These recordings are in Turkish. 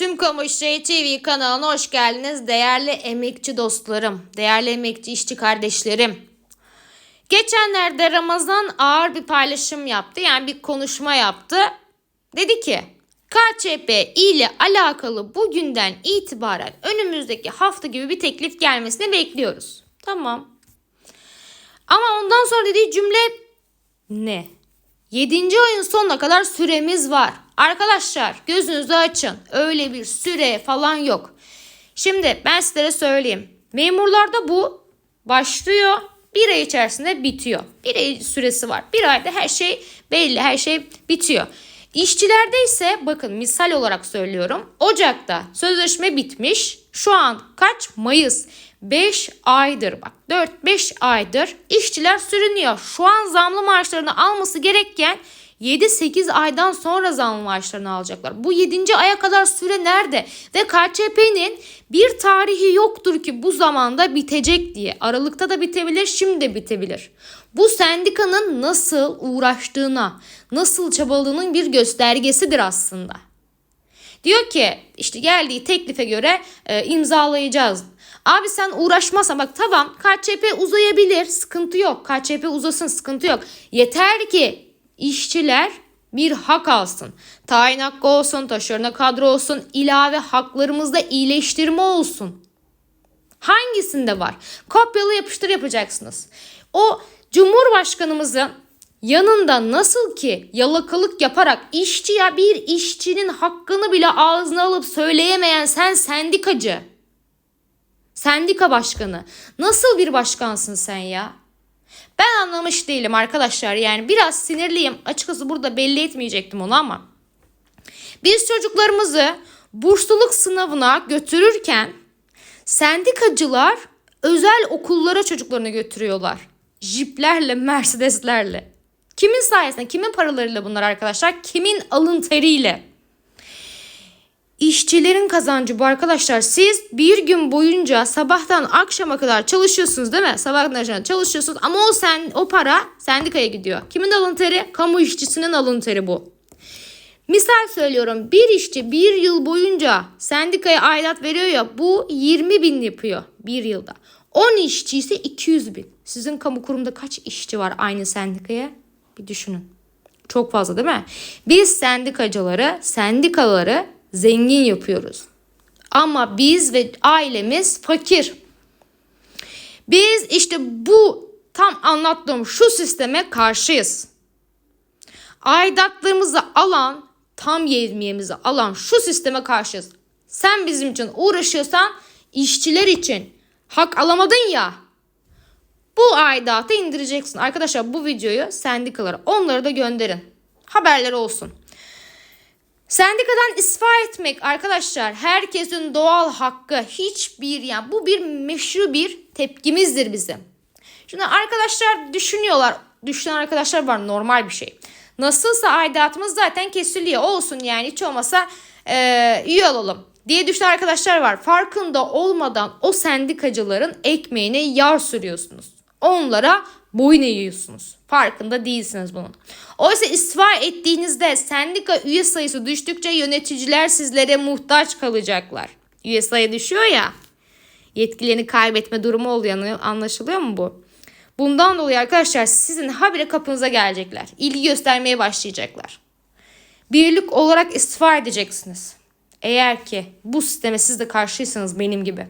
Tüm Kamu İşleri TV kanalına hoş geldiniz değerli emekçi dostlarım, değerli emekçi işçi kardeşlerim. Geçenlerde Ramazan ağır bir paylaşım yaptı, yani bir konuşma yaptı. Dedi ki, KÇP ile alakalı bugünden itibaren önümüzdeki hafta gibi bir teklif gelmesini bekliyoruz. Tamam. Ama ondan sonra dediği cümle ne? 7. ayın sonuna kadar süremiz var. Arkadaşlar gözünüzü açın. Öyle bir süre falan yok. Şimdi ben sizlere söyleyeyim. Memurlarda bu başlıyor. Bir ay içerisinde bitiyor. Bir ay süresi var. Bir ayda her şey belli. Her şey bitiyor. İşçilerde ise bakın misal olarak söylüyorum. Ocak'ta sözleşme bitmiş. Şu an kaç? Mayıs. 5 aydır bak 4-5 aydır işçiler sürünüyor. Şu an zamlı maaşlarını alması gerekken 7-8 aydan sonra zamlı maaşlarını alacaklar. Bu 7. aya kadar süre nerede? Ve KÇP'nin bir tarihi yoktur ki bu zamanda bitecek diye. Aralıkta da bitebilir, şimdi de bitebilir. Bu sendikanın nasıl uğraştığına, nasıl çabaladığının bir göstergesidir aslında. Diyor ki işte geldiği teklife göre e, imzalayacağız. Abi sen uğraşmazsan bak tamam KÇP uzayabilir sıkıntı yok. KÇP uzasın sıkıntı yok. Yeter ki işçiler bir hak alsın. Tayin hakkı olsun, taşerona kadro olsun, ilave haklarımızda iyileştirme olsun. Hangisinde var? Kopyalı yapıştır yapacaksınız. O Cumhurbaşkanımızın yanında nasıl ki yalakalık yaparak işçi ya bir işçinin hakkını bile ağzına alıp söyleyemeyen sen sendikacı. Sendika başkanı. Nasıl bir başkansın sen ya? Ben anlamış değilim arkadaşlar. Yani biraz sinirliyim. Açıkçası burada belli etmeyecektim onu ama. Biz çocuklarımızı bursluluk sınavına götürürken sendikacılar özel okullara çocuklarını götürüyorlar. Jiplerle, Mercedeslerle. Kimin sayesinde, kimin paralarıyla bunlar arkadaşlar? Kimin alın teriyle? İşçilerin kazancı bu arkadaşlar. Siz bir gün boyunca sabahtan akşama kadar çalışıyorsunuz değil mi? Sabahtan akşama çalışıyorsunuz ama o sen o para sendikaya gidiyor. Kimin alın teri? Kamu işçisinin alın teri bu. Misal söylüyorum bir işçi bir yıl boyunca sendikaya aidat veriyor ya bu 20 bin yapıyor bir yılda. 10 işçi ise 200 bin. Sizin kamu kurumda kaç işçi var aynı sendikaya? Bir düşünün. Çok fazla değil mi? Biz sendikacıları, sendikaları zengin yapıyoruz. Ama biz ve ailemiz fakir. Biz işte bu tam anlattığım şu sisteme karşıyız. Aidatlarımızı alan, tam yevmiyemizi alan şu sisteme karşıyız. Sen bizim için uğraşıyorsan işçiler için hak alamadın ya. Bu aidatı indireceksin. Arkadaşlar bu videoyu sendikalara onları da gönderin. Haberleri olsun. Sendikadan istifa etmek arkadaşlar herkesin doğal hakkı hiçbir yani bu bir meşru bir tepkimizdir bizim. Şimdi arkadaşlar düşünüyorlar düşünen arkadaşlar var normal bir şey. Nasılsa aidatımız zaten kesiliyor olsun yani hiç olmasa e, üye olalım diye düşünen arkadaşlar var. Farkında olmadan o sendikacıların ekmeğine yar sürüyorsunuz. Onlara boyun eğiyorsunuz. Farkında değilsiniz bunun. Oysa istifa ettiğinizde sendika üye sayısı düştükçe yöneticiler sizlere muhtaç kalacaklar. Üye sayı düşüyor ya. Yetkilerini kaybetme durumu oluyor. Anlaşılıyor mu bu? Bundan dolayı arkadaşlar sizin habire kapınıza gelecekler. İlgi göstermeye başlayacaklar. Birlik olarak istifa edeceksiniz. Eğer ki bu sisteme siz de karşıysanız benim gibi.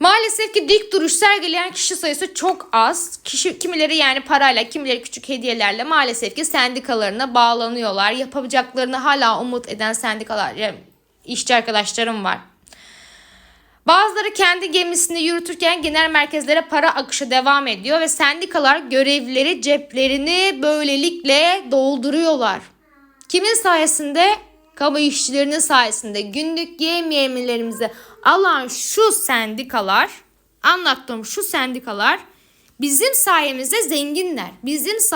Maalesef ki dik duruş sergileyen kişi sayısı çok az. Kişi kimileri yani parayla, kimileri küçük hediyelerle maalesef ki sendikalarına bağlanıyorlar. Yapacaklarını hala umut eden sendikalar, yani işçi arkadaşlarım var. Bazıları kendi gemisini yürütürken genel merkezlere para akışı devam ediyor ve sendikalar görevlileri ceplerini böylelikle dolduruyorlar. Kimin sayesinde? Kamu işçilerinin sayesinde günlük yem yemlerimizi alan şu sendikalar, anlattığım şu sendikalar bizim sayemizde zenginler. Bizim